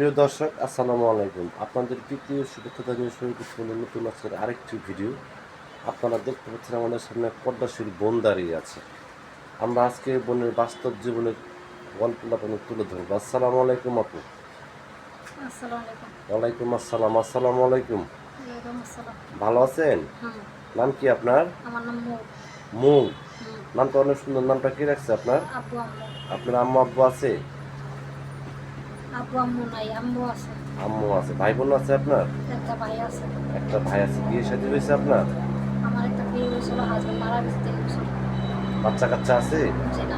প্রিয় দর্শক আসসালামু আলাইকুম। আপনাদের তৃতীয় শুভেচ্ছা জানিয়ে শুরু করছি নতুন আজকের আরেকটি ভিডিও। আপনারা দেখতে পাচ্ছেন আমাদের সামনে পদ্মাশীল বোন দাঁড়িয়ে আছে। আমরা আজকে বোনের বাস্তব জীবনের গল্পটা আপনাদের তুলে ধরবো। আসসালামু আলাইকুম আপু। ওয়ালাইকুম আসসালাম। আসসালামু আলাইকুম। ভালো আছেন? নাম কি আপনার? মৌ। নামটা অনেক সুন্দর। নামটা কি রাখছে আপনার? আপনার আম্মু আব্বু আছে? আব্বু আম্মু নাই আম্মু আছে। আম্মু আছে ভাই বোন আছে আপনার? একটা ভাই আছে। একটা ভাই আছে বিয়ে শাদী হয়েছে আপনার? আমার একটা বিয়ে হয়েছিল হাজবেন্ড মারা গেছে তিন বছর। বাচ্চা কাচ্চা আছে? জি না।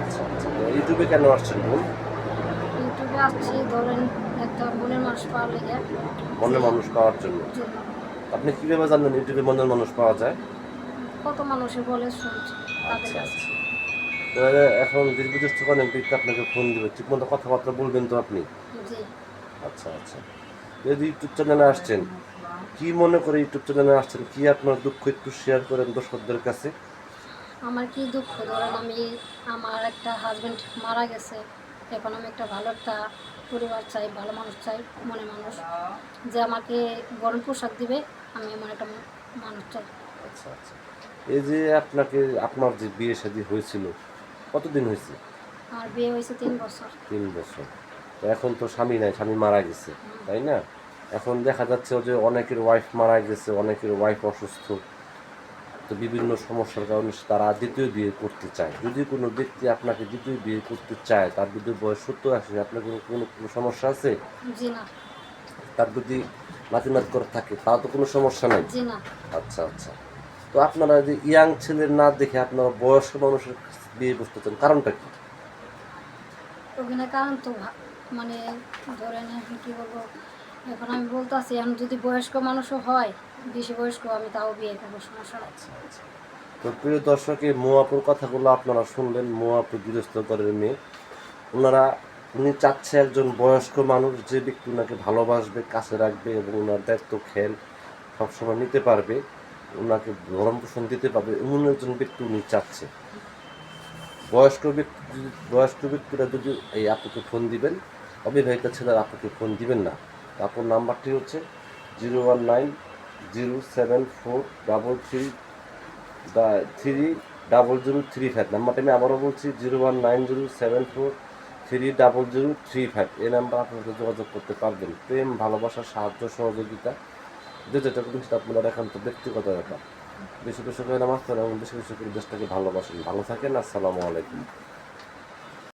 আচ্ছা আচ্ছা ইউটিউবে কেন আসছেন বোন? ইউটিউবে আসছি ধরেন একটা মনের মানুষ পাওয়ার লেগে। মনের মানুষ পাওয়ার জন্য। জন্য আপনি কীভাবে জানলেন ইউটিউবে মনের মানুষ পাওয়া যায়? কত মানুষে বলে শুনছি তাদের আচ্ছা কাছে। আচ্ছা। তাহলে এখন বিদেশ থেকে ব্যক্তি আপনাকে ফোন দিবে। ঠিক মতো কথাবার্তা বলবেন তো আপনি? আচ্ছা আচ্ছা। যদি ইউটিউব চ্যানেলে আসছেন কি মনে করে ইউটিউব চ্যানেলে আসছেন? কি আপনার দুঃখ একটু শেয়ার করেন দর্শকদের কাছে? আমার কি দুঃখ? ধরেন আমি আমার একটা হাজবেন্ড মারা গেছে। এখন আমি একটা ভালো একটা পরিবার চাই ভালো মানুষ চাই মনে মানুষ। যে আমাকে গরম পোশাক দিবে আমি এমন একটা মানুষ চাই। আচ্ছা আচ্ছা। এই যে আপনাকে আপনার যে বিয়ে শাদী হয়েছিল কতদিন হয়েছে? আমার বিয়ে হয়েছে তিন বছর। তিন বছর। তো এখন তো স্বামী নাই স্বামী মারা গেছে তাই না? এখন দেখা যাচ্ছে যে অনেকের ওয়াইফ মারা গেছে অনেকের ওয়াইফ অসুস্থ। তো বিভিন্ন সমস্যার কারণে তারা দ্বিতীয় বিয়ে করতে চায়। যদি কোনো ব্যক্তি আপনাকে দ্বিতীয় বিয়ে করতে চায় তার যদি বয়স সত্তর আসে আপনার কোনো কোনো কোনো সমস্যা আছে? তার যদি নাতি নাত করে থাকে তা তো কোনো সমস্যা নাই? আচ্ছা আচ্ছা। তো আপনারা যে ইয়াং ছেলের না দেখে আপনারা বয়স্ক মানুষের বিয়ে করতে চান কারণটা কি? ওখানে কারণ তো মানে ধরেন এখন কি বলব এখন আমি বলতেছি এখন যদি বয়স্ক মানুষও হয় বেশি বয়স্ক আমি তাও বিয়ে করব সমস্যা নাই। তো প্রিয় দর্শক এই মোয়াপুর কথাগুলো আপনারা শুনলেন মোয়াপু গৃহস্থ ঘরের মেয়ে। ওনারা উনি চাচ্ছে একজন বয়স্ক মানুষ যে ব্যক্তি ওনাকে ভালোবাসবে কাছে রাখবে এবং ওনার দায়িত্ব খেল সবসময় নিতে পারবে ওনাকে ভরণ পোষণ দিতে পারবে এমন একজন ব্যক্তি উনি চাচ্ছে। বয়স্ক ব্যক্তি বয়স্ক ব্যক্তিরা যদি এই আপুকে ফোন দিবেন, অবিবাহিত ছেলের আপুকে ফোন দিবেন না আপুর নাম্বারটি হচ্ছে zero one nine zero seven four double three three double zero three five. নাম্বারটা আমি আবারও বলছি, zero one nine zero seven four three double zero three five. এই নাম্বার আপনাদের যোগাযোগ করতে পারবেন। প্রেম, ভালোবাসা, সাহায্য, সহযোগিতা যেটা সেটা আপনার একান্ত ব্যক্তিগত ব্যাপার। বেশি বেশি করে নামাজ পড়েন এবং বেশি বেশি করে দেশটাকে ভালোবাসেন ভালো থাকেন, আসসালামু আলাইকুম।